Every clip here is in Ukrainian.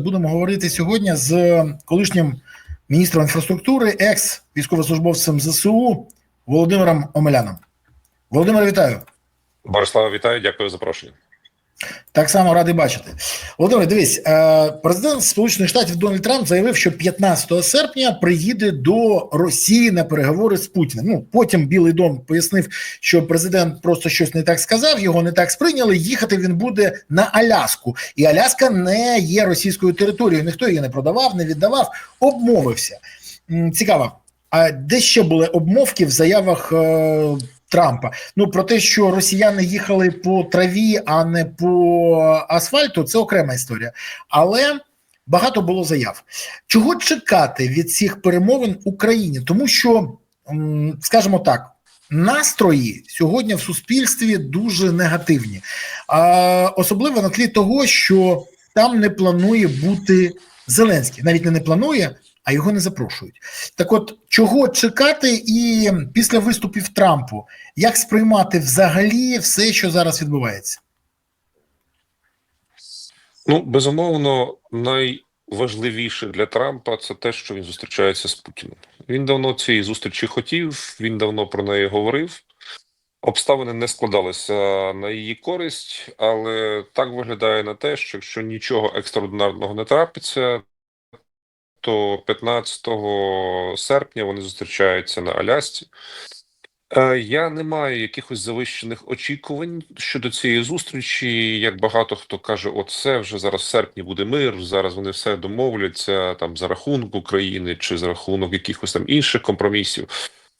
Будемо говорити сьогодні з колишнім міністром інфраструктури, екс військовослужбовцем ЗСУ Володимиром Омеляном. Володимир, вітаю. Борислава, вітаю, дякую за запрошення. Так само радий бачити. Володимир, дивись, е, президент Сполучених Штатів Дональд Трамп заявив, що 15 серпня приїде до Росії на переговори з Путіним. Ну потім Білий Дом пояснив, що президент просто щось не так сказав, його не так сприйняли. Їхати він буде на Аляску, і Аляска не є російською територією. Ніхто її не продавав, не віддавав, обмовився. Цікаво. А де ще були обмовки в заявах е, Трампа? Ну про те, що росіяни їхали по траві, а не по асфальту, це окрема історія. Але багато було заяв. Чого чекати від цих перемовин Україні? Тому що, скажімо так. Настрої сьогодні в суспільстві дуже негативні, а особливо на тлі того, що там не планує бути Зеленський. Навіть не не планує, а його не запрошують. Так, от чого чекати, і після виступів Трампу, як сприймати взагалі все, що зараз відбувається? Ну, безумовно, найважливіше для Трампа це те, що він зустрічається з Путіним. Він давно цієї зустрічі хотів, він давно про неї говорив. Обставини не складалися на її користь, але так виглядає на те, що якщо нічого екстраординарного не трапиться, то 15 серпня вони зустрічаються на Алясці. Е, Я не маю якихось завищених очікувань щодо цієї зустрічі. Як багато хто каже, от все вже зараз в серпні буде мир, зараз вони все домовляться там за рахунок України чи за рахунок якихось там інших компромісів.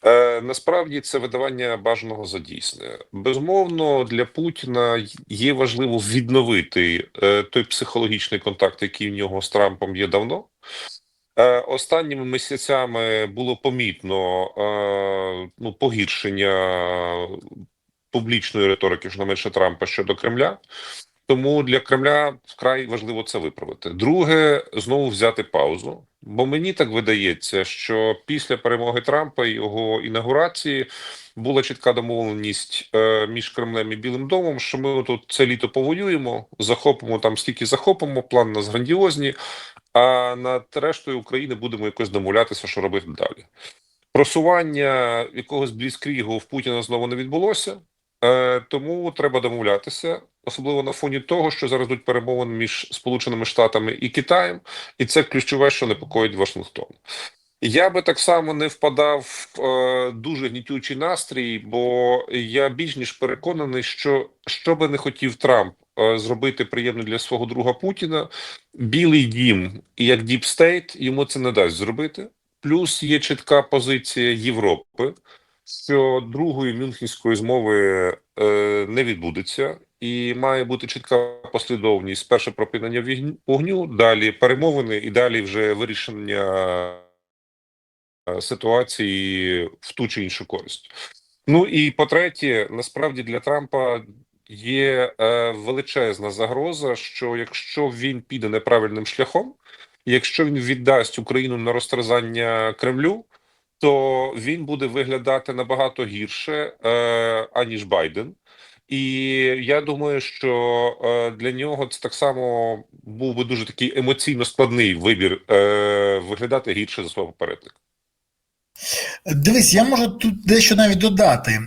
Е, насправді це видавання бажаного за дійсне. Безумовно, для Путіна є важливо відновити е, той психологічний контакт, який в нього з Трампом є давно. Е, Останніми місяцями було помітно е, ну, погіршення публічної риторики, що на менше Трампа щодо Кремля. Тому для Кремля вкрай важливо це виправити. Друге, знову взяти паузу. Бо мені так видається, що після перемоги Трампа і його інаугурації була чітка домовленість е, між Кремлем і Білим домом, що ми тут це літо повоюємо, захопимо там скільки захопимо, план нас грандіозні. А над рештою України будемо якось домовлятися, що робити далі. Просування якогось бліскрігу в Путіна знову не відбулося, е, тому треба домовлятися, особливо на фоні того, що зараз йдуть перемовини між Сполученими Штатами і Китаєм, і це ключове, що непокоїть Вашингтон. Я би так само не впадав в е, дуже гнітючий настрій, бо я більш ніж переконаний, що що би не хотів Трамп е, зробити приємно для свого друга Путіна, Білий Дім і як Діп Стейт йому це не дасть зробити. Плюс є чітка позиція Європи, що другої мюнхенської змови е, не відбудеться, і має бути чітка послідовність: перше припинення вігню- вогню, далі перемовини, і далі вже вирішення е, ситуації в ту чи іншу користь. Ну і по-третє, насправді для Трампа є е, величезна загроза, що якщо він піде неправильним шляхом, якщо він віддасть Україну на розтерзання Кремлю, то він буде виглядати набагато гірше, е, аніж Байден. І я думаю, що е, для нього це так само був би дуже такий емоційно складний вибір е, виглядати гірше за свого попередника. Дивись, я можу тут дещо навіть додати.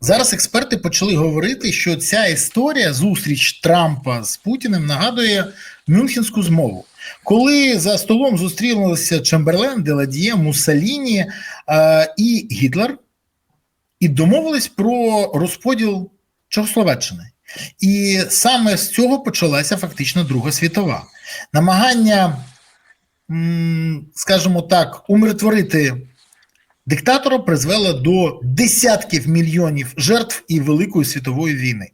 Зараз експерти почали говорити, що ця історія, зустріч Трампа з Путіним, нагадує Мюнхенську змову. Коли за столом зустрілися Чемберлен, Деладіє, Муссоліні е, і Гітлер, і домовились про розподіл Чехословаччини. І саме з цього почалася фактично Друга світова. Намагання, скажімо так, умиротворити диктатора призвела до десятків мільйонів жертв і Великої світової війни.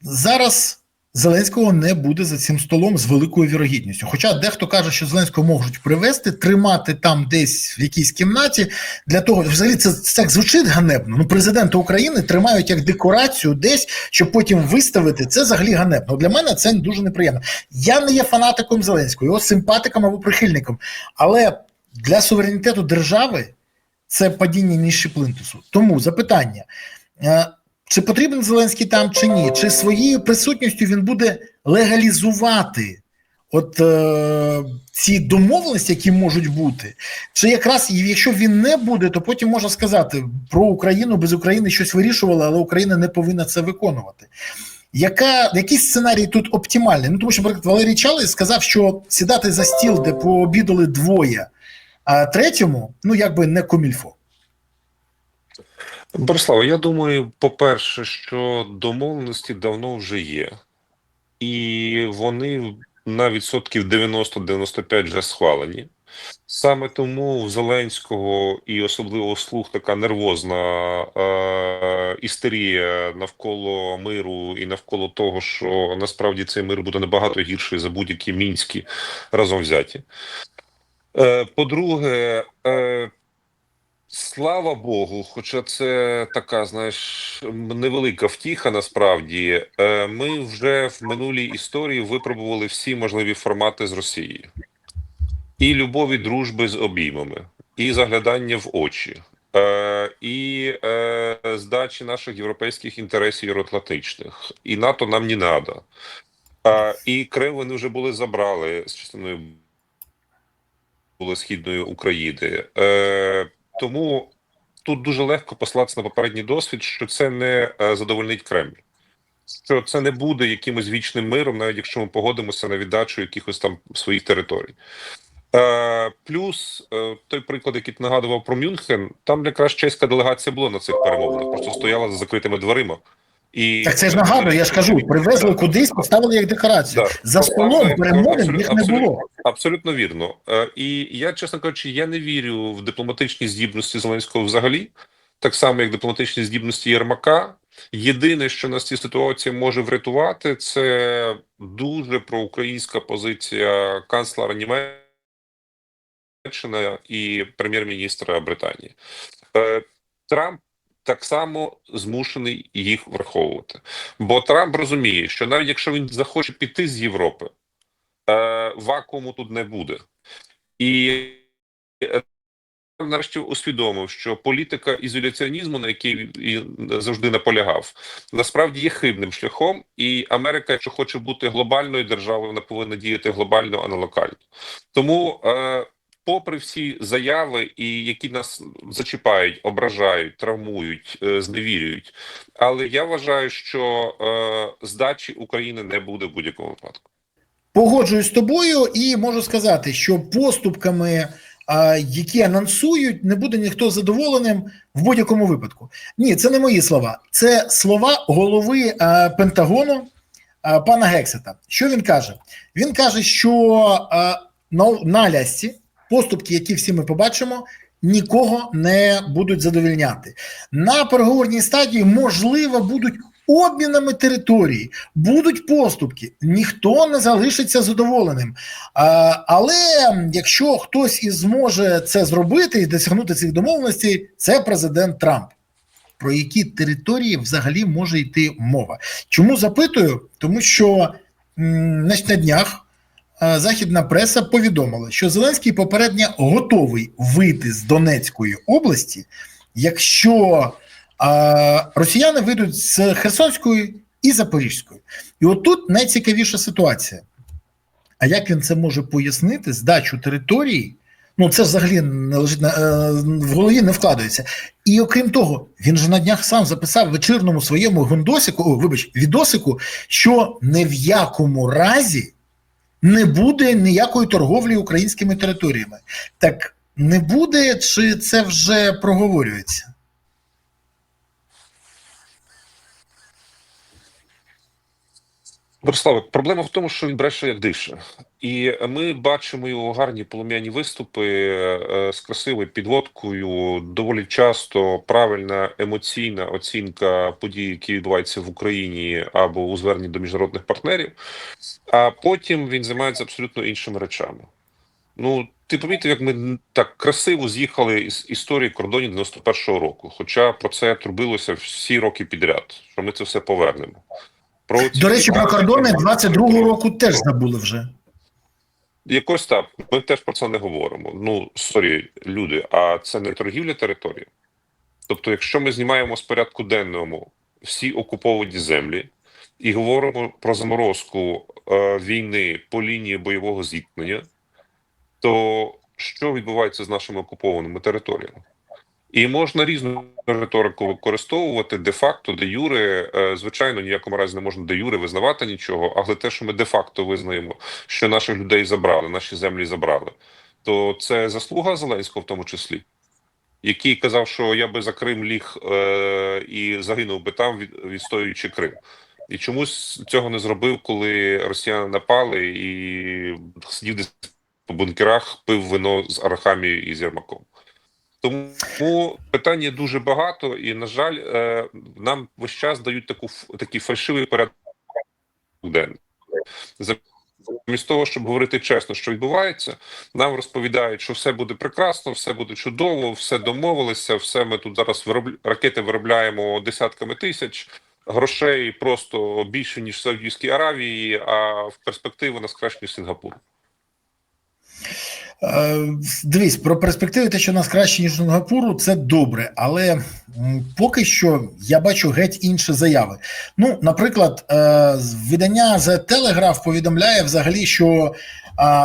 Зараз Зеленського не буде за цим столом з великою вірогідністю. Хоча дехто каже, що Зеленського можуть привезти, тримати там десь в якійсь кімнаті для того, взагалі це, так звучить ганебно. Ну, президента України тримають як декорацію десь, щоб потім виставити. Це взагалі ганебно. Для мене це дуже неприємно. Я не є фанатиком Зеленського, його симпатиком або прихильником, але для суверенітету держави це падіння нижче плинтусу. Тому запитання: е, чи потрібен Зеленський там чи ні? Чи своєю присутністю він буде легалізувати от е, ці домовленості, які можуть бути, чи якраз якщо він не буде, то потім можна сказати про Україну без України щось вирішували, але Україна не повинна це виконувати. Яка який сценарій тут оптимальний? Ну тому що, наприклад, Валерій Чалий сказав, що сідати за стіл, де пообідали двоє, а третьому, ну якби не комільфо. Борислава, я думаю, по-перше, що домовленості давно вже є, і вони на відсотків 90-95 вже схвалені. Саме тому в Зеленського і особливо слух така нервозна е- істерія навколо миру і навколо того, що насправді цей мир буде набагато гірший за будь-які мінські разом взяті. Е, по-друге, е, Слава Богу, хоча це така, знаєш, невелика втіха. Насправді, Е, ми вже в минулій історії випробували всі можливі формати з Росією. І любові дружби з обіймами, і заглядання в очі, е, і е, здачі наших європейських інтересів євроатлантичних. І НАТО нам не. Е, і Крим вони вже були забрали з частиною були східної України. Тому тут дуже легко послатися на попередній досвід, що це не е, задовольнить Кремль. Що це не буде якимось вічним миром, навіть якщо ми погодимося на віддачу якихось там своїх територій. Е, плюс е, той приклад, який ти нагадував про Мюнхен, там якраз чеська делегація була на цих перемовинах, просто стояла за закритими дверима. І Так це ж нагадую, я ж кажу, привезли кудись, поставили як декорацію. Да. За столом перемовин їх не було. Абсолютно вірно. Е, І я, чесно кажучи, я не вірю в дипломатичні здібності Зеленського взагалі, так само, як дипломатичні здібності Єрмака. Єдине, що нас ці ситуації може врятувати, це дуже проукраїнська позиція канцлера Німеччини і прем'єр-міністра Британії. Е, Трамп так само змушений їх враховувати. Бо Трамп розуміє, що навіть якщо він захоче піти з Європи, е, вакууму тут не буде. І е, нарешті усвідомив, що політика ізоляціонізму, на який він завжди наполягав, насправді є хибним шляхом, і Америка, якщо хоче бути глобальною державою, вона повинна діяти глобально, а не локально. Тому, е, попри всі заяви, і які нас зачіпають, ображають, травмують, е, зневірюють, але я вважаю, що е, здачі України не буде в будь-якому випадку. Погоджуюсь з тобою і можу сказати, що поступками, які анонсують, не буде ніхто задоволеним в будь-якому випадку. Ні, це не мої слова. Це слова голови а, Пентагону а, пана Гексета. Що він каже? Він каже, що а, на, на лясці поступки, які всі ми побачимо. Нікого не будуть задовільняти на переговорній стадії. Можливо, будуть обмінами території, будуть поступки, ніхто не залишиться задоволеним. А, але якщо хтось і зможе це зробити і досягнути цих домовленостей, це президент Трамп. Про які території взагалі може йти мова? Чому запитую? Тому що значить, на днях західна преса повідомила, що Зеленський попередньо готовий вийти з Донецької області, якщо а росіяни вийдуть з Херсонської і Запорізької. І отут найцікавіша ситуація. А як він це може пояснити здачу території? Ну, це взагалі не лежить на, е, в голові, не вкладається. І окрім того, він же на днях сам записав в вечірному своєму гундосику, о, вибач, відосику, що ні в якому разі не буде ніякої торговлі українськими територіями. Так не буде, чи це вже проговорюється? Бориславе, проблема в тому, що він бреше як дише, і ми бачимо його гарні полум'яні виступи е, з красивою підводкою. Доволі часто правильна емоційна оцінка подій, які відбуваються в Україні або у зверненні до міжнародних партнерів. А потім він займається абсолютно іншими речами. Ну, ти помітив, як ми так красиво з'їхали із історії кордонів 91-го року. Хоча про це трубилося всі роки підряд, що ми це все повернемо. Про ці До речі, про кордони цікаві- 22-го року теж забули вже. Якось так. Ми теж про це не говоримо. Ну, сорі, люди, а це не торгівля території. Тобто, якщо ми знімаємо з порядку денному всі окуповані землі і говоримо про заморозку е, війни по лінії бойового зіткнення, то що відбувається з нашими окупованими територіями? І можна різну риторику використовувати де-факто, де юре. Е, Звичайно, ніякому разі не можна де юре визнавати нічого, але те, що ми де-факто визнаємо, що наших людей забрали, наші землі забрали, то це заслуга Зеленського в тому числі, який казав, що я би за Крим ліг е, і загинув би там, від, відстоюючи Крим. І чомусь цього не зробив, коли росіяни напали і сидів десь по бункерах, пив вино з Арахамією і з Єрмаком. Тому питань є дуже багато, і, на жаль, е, нам весь час дають таку такий фальшивий порядок денний. Замість того, щоб говорити чесно, що відбувається, нам розповідають, що все буде прекрасно, все буде чудово, все домовилися, все ми тут зараз виробля... ракети виробляємо десятками тисяч. Грошей просто більше ніж в Саудівській Аравії, а в перспективі нас краще ніж Сінгапур. Е, Дивись, про перспективи, те, що у нас краще, ніж Сингапуру, це добре, але поки що я бачу геть інші заяви. Ну, наприклад, е, видання The Telegraph повідомляє взагалі, що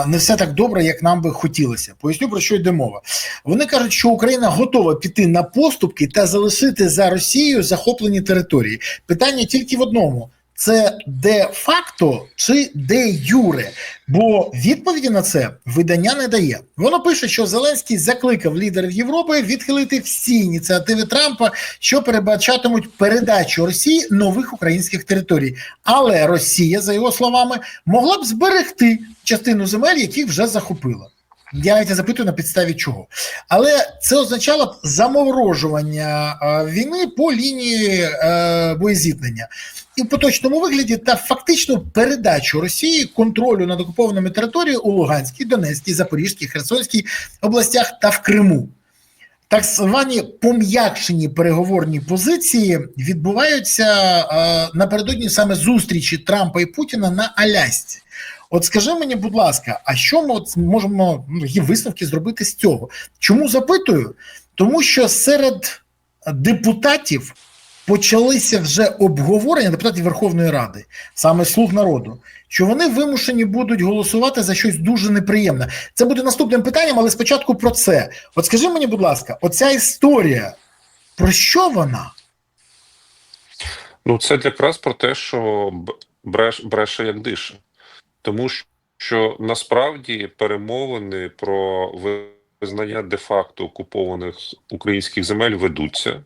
не все так добре, як нам би хотілося. Поясню про що йде мова. Вони кажуть, що Україна готова піти на поступки та залишити за Росією захоплені території. Питання тільки в одному: це де факто чи де юре? Бо відповіді на це видання не дає. Воно пише, що Зеленський закликав лідерів Європи відхилити всі ініціативи Трампа, що передбачатимуть передачу Росії нових українських територій. Але Росія, за його словами, могла б зберегти частину земель, які вже захопила. Я навіть запитую на підставі чого. Але це означало б заморожування е, війни по лінії е, боєзіткнення і в поточному вигляді та фактично передачу Росії контролю над окупованими територіями у Луганській, Донецькій, Запорізькій, Херсонській областях та в Криму. Так звані пом'якшені переговорні позиції відбуваються е, напередодні саме зустрічі Трампа і Путіна на Алясці. От скажи мені, будь ласка, а що ми от можемо ну, які висновки зробити з цього? Чому запитую? Тому що серед депутатів почалися вже обговорення депутатів Верховної Ради, саме слуг народу, що вони вимушені будуть голосувати за щось дуже неприємне. Це буде наступним питанням, але спочатку про це. От скажи мені, будь ласка, оця історія, про що вона? Ну, це якраз про те, що бреш, бреше як дише. Тому що насправді перемовини про визнання де-факто окупованих українських земель ведуться.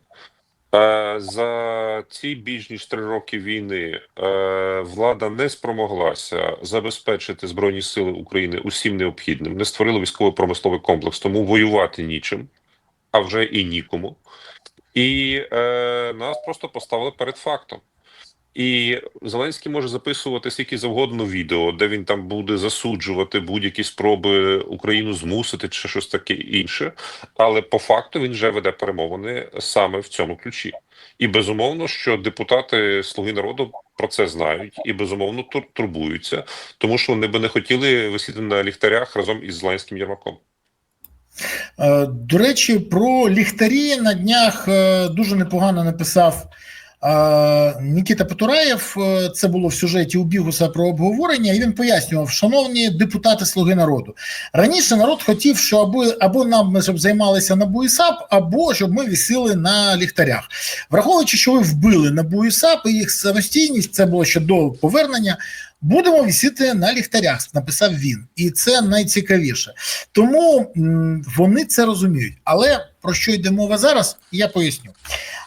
Е, За ці більш ніж три роки війни е, влада не спромоглася забезпечити Збройні Сили України усім необхідним, не створила військово-промисловий комплекс, тому воювати нічим, а вже і нікому. І е, нас просто поставили перед фактом. І Зеленський може записувати скільки завгодно відео, де він там буде засуджувати будь-які спроби Україну змусити чи щось таке інше. Але по факту він вже веде перемовини саме в цьому ключі. І безумовно, що депутати Слуги народу про це знають і безумовно турбуються, тому що вони би не хотіли висіти на ліхтарях разом із Зеленським Єрмаком. Е, До речі, про ліхтарі на днях е, дуже непогано написав Нікіта Потураєв. Е, Це було в сюжеті у Бігуса про обговорення, і він пояснював, шановні депутати Слуги народу. Раніше народ хотів, що або, або нам щоб займалися НАБУ і САП, або щоб ми вісили на ліхтарях. Враховуючи, що ви вбили НАБУ і і їх самостійність, це було ще до повернення. Будемо вісіти на ліхтарях, написав він, і це найцікавіше. Тому вони це розуміють. Але про що йде мова зараз, я поясню.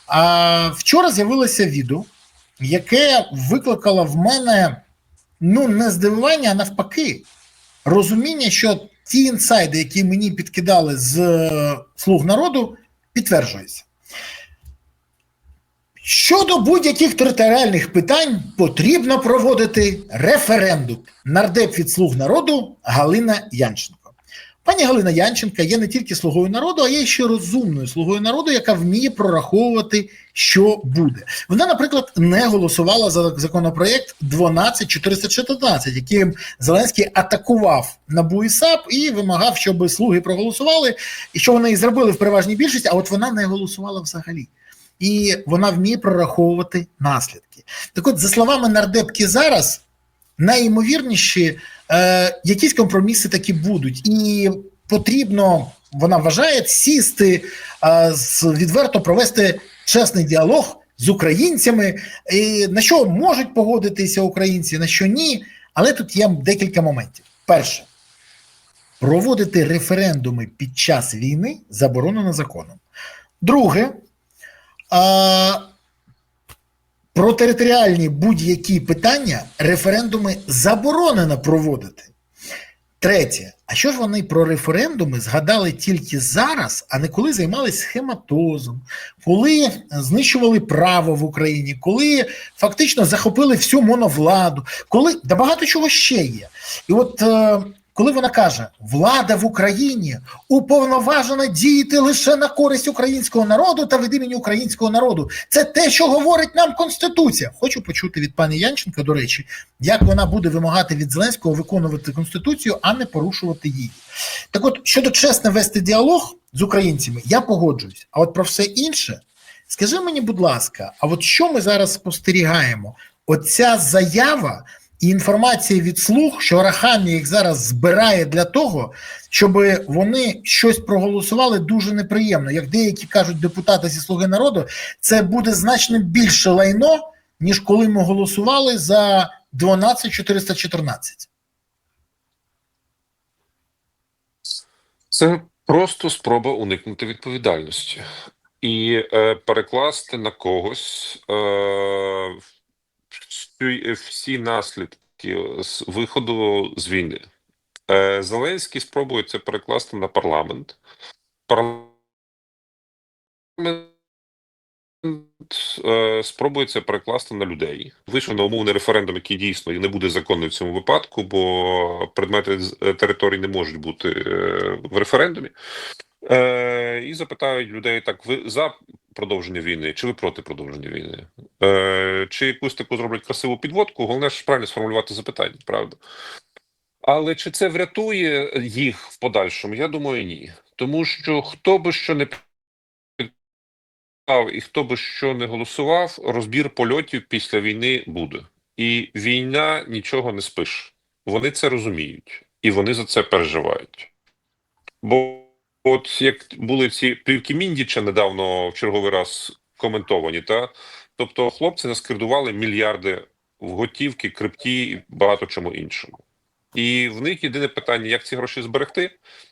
А, вчора з'явилося відео, яке викликало в мене ну не здивування, а навпаки, розуміння, що ті інсайди, які мені підкидали з е, слуг народу, підтверджуються. Щодо будь-яких територіальних питань потрібно проводити референдум. Нардеп від слуг народу Галина Янченко. Пані Галина Янченка є не тільки слугою народу, а є ще розумною слугою народу, яка вміє прораховувати, що буде. Вона, наприклад, не голосувала за законопроект 12414, яким Зеленський атакував НАБУ і САП і вимагав, щоб слуги проголосували, і що вони і зробили в переважній більшості, а от вона не голосувала взагалі. і вона вміє прораховувати наслідки. Так от, за словами нардепки зараз, найімовірніші е, якісь компроміси такі будуть, і потрібно, вона вважає, сісти е, відверто провести чесний діалог з українцями, і на що можуть погодитися українці, на що ні. Але тут є декілька моментів. Перше, проводити референдуми під час війни заборонено законом. Друге, а, про територіальні будь-які питання референдуми заборонено проводити. Третє, а що ж вони про референдуми згадали тільки зараз, а не коли займалися схематозом, коли знищували право в Україні, коли фактично захопили всю моновладу, коли да багато чого ще є. І от е, коли вона каже, влада в Україні уповноважена діяти лише на користь українського народу та від імені українського народу, це те, що говорить нам Конституція. Хочу почути від пані Янченка, до речі, як вона буде вимагати від Зеленського виконувати Конституцію, а не порушувати її. Так от, щодо чесно вести діалог з українцями, я погоджуюсь. А от про все інше, скажи мені, будь ласка, а от що ми зараз спостерігаємо? Оця заява і інформація від слуг, що Арахамі їх зараз збирає для того, щоб вони щось проголосували дуже неприємно. Як деякі кажуть депутати зі Слуги народу, це буде значно більше лайно, ніж коли ми голосували за 12414. Це просто спроба уникнути відповідальності і е, перекласти на когось е, всі, всі наслідки з виходу з війни. Е, Зеленський спробує це перекласти на парламент. Парламент е, спробує це перекласти на людей. Вийшов на умовний референдум, який дійсно і не буде законний в цьому випадку, бо предмети е, територій не можуть бути е, в референдумі. Е, і запитають людей: так, ви за продовження війни, чи ви проти продовження війни? Е, чи якусь таку зроблять красиву підводку? Головне ж правильно сформулювати запитання, правда? Але чи це врятує їх в подальшому? Я думаю, ні. Тому що хто би що не і хто би що не голосував, розбір польотів після війни буде. І війна нічого не спише. Вони це розуміють і вони за це переживають. Бо от як були ці плівки Міндіча недавно в черговий раз коментовані, та тобто хлопці наскердували мільярди в готівки, крипті і багато чому іншому. І в них єдине питання, як ці гроші зберегти,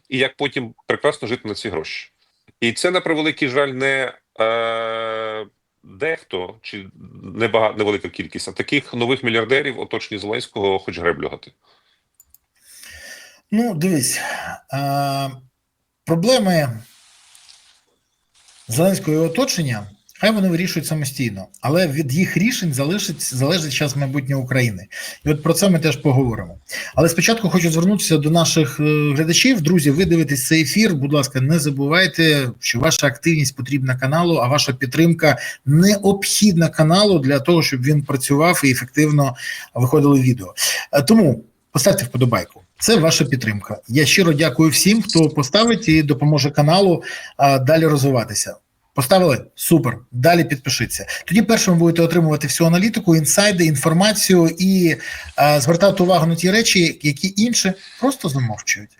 і як потім прекрасно жити на ці гроші. І це на превеликий жаль не е, дехто чи небагато невелика кількість, а таких нових мільярдерів, оточені Зеленського, хоч греблюгати. Ну, дивись, е, проблеми Зеленського оточення, хай вони вирішують самостійно, але від їх рішень залежить, залежить час майбутнє України. І от про це ми теж поговоримо. Але спочатку хочу звернутися до наших е, глядачів. Друзі, ви дивитесь цей ефір. Будь ласка, не забувайте, що ваша активність потрібна каналу, а ваша підтримка необхідна каналу для того, щоб він працював і ефективно виходили відео. Е, Тому поставте вподобайку. Це ваша підтримка. Я щиро дякую всім, хто поставить і допоможе каналу а, далі розвиватися. Поставили супер. Далі підпишіться. Тоді першим будете отримувати всю аналітику, інсайди, інформацію і а, звертати увагу на ті речі, які інші просто замовчують.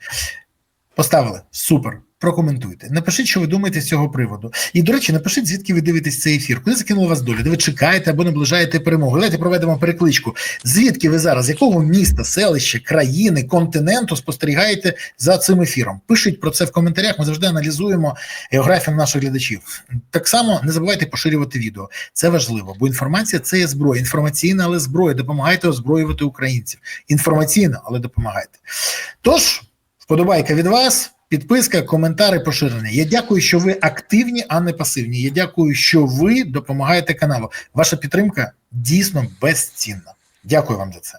Поставили супер. Прокоментуйте. Напишіть, що ви думаєте з цього приводу. І, до речі, напишіть, звідки ви дивитесь цей ефір, куди закинула вас доля, де ви чекаєте або наближаєте перемогу. Давайте проведемо перекличку. Звідки ви зараз, якого міста, селища, країни, континенту спостерігаєте за цим ефіром? Пишіть про це в коментарях. Ми завжди аналізуємо географію наших глядачів. Так само не забувайте поширювати відео. Це важливо, бо інформація це є зброя. Інформаційна, але зброя. Допомагайте озброювати українців. Інформаційно, але допомагайте. Тож, вподобайка від вас. Підписка, коментари, поширення. Я дякую, що ви активні, а не пасивні. Я дякую, що ви допомагаєте каналу. Ваша підтримка дійсно безцінна. Дякую вам за це.